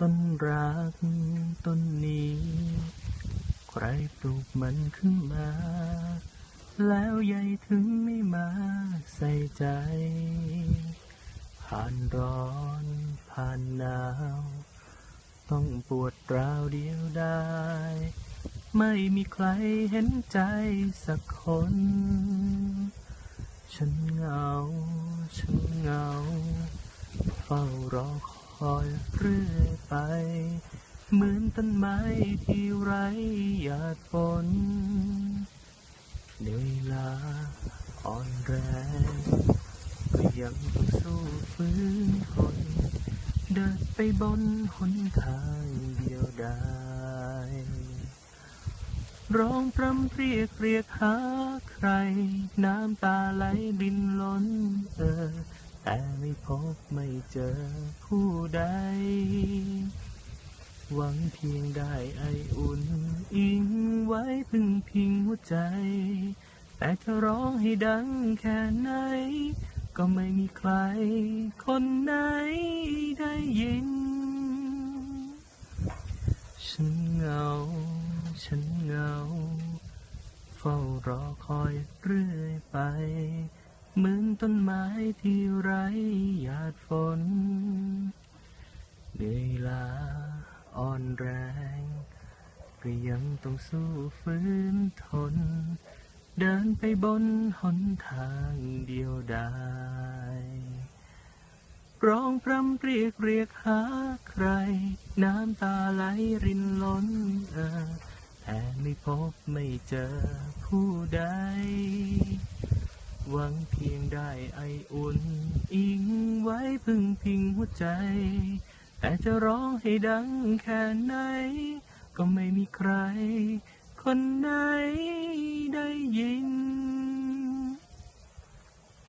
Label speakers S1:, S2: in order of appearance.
S1: ต้นรักต้นนี้ ใครปลูกมันขึ้นมา แล้วใยถึงไม่มาใส่ใจ ผ่านร้อนผ่านหนาว ต้องปวดร้าวเดียวได้ ไม่มีใครเห็นใจสักคน ฉันเหงา ฉันเหงา เฝ้ารอค อยเรื่อยไป เหมือนต้นไม้ที่ไร้หยาดฝนเหนื่อยล้าอ่อนแรงก็ยังต้องสู้ฝืนทนเดินไปบนหนทางเดียวดายร้องพรำเรียกเรียกหาใคร น้ำตาไหลรินล้นเออ แต่ไม่พบไม่เจอผู้ใด หวังเพียงได้ไออุ่น อิงไว้พึ่งพิงหัวใจ แต่จะร้องให้ดังแค่ไหน ก็ไม่มีใคร คนไหนได้ยิน ฉันเหงา ฉันเหงา เฝ้ารอคอยเรื่อยไป เหมือนต้นไม้ที่ไร้หยาดฝนเหนื่อยล้าอ่อนแรง ก็ยังต้องสู้ฝืนทน เดินไปบนหนทางเดียวดายร้องพรำเรียกเรียกหาใคร น้ำตาไหลรินล้นเออแต่ไม่พบไม่เจอผู้ใด หวังเพียงได้ไออุ่น อิงไว้พึ่งพิงหัวใจ แต่จะร้องให้ดังแค่ไหน ก็ไม่มีใคร คนไหน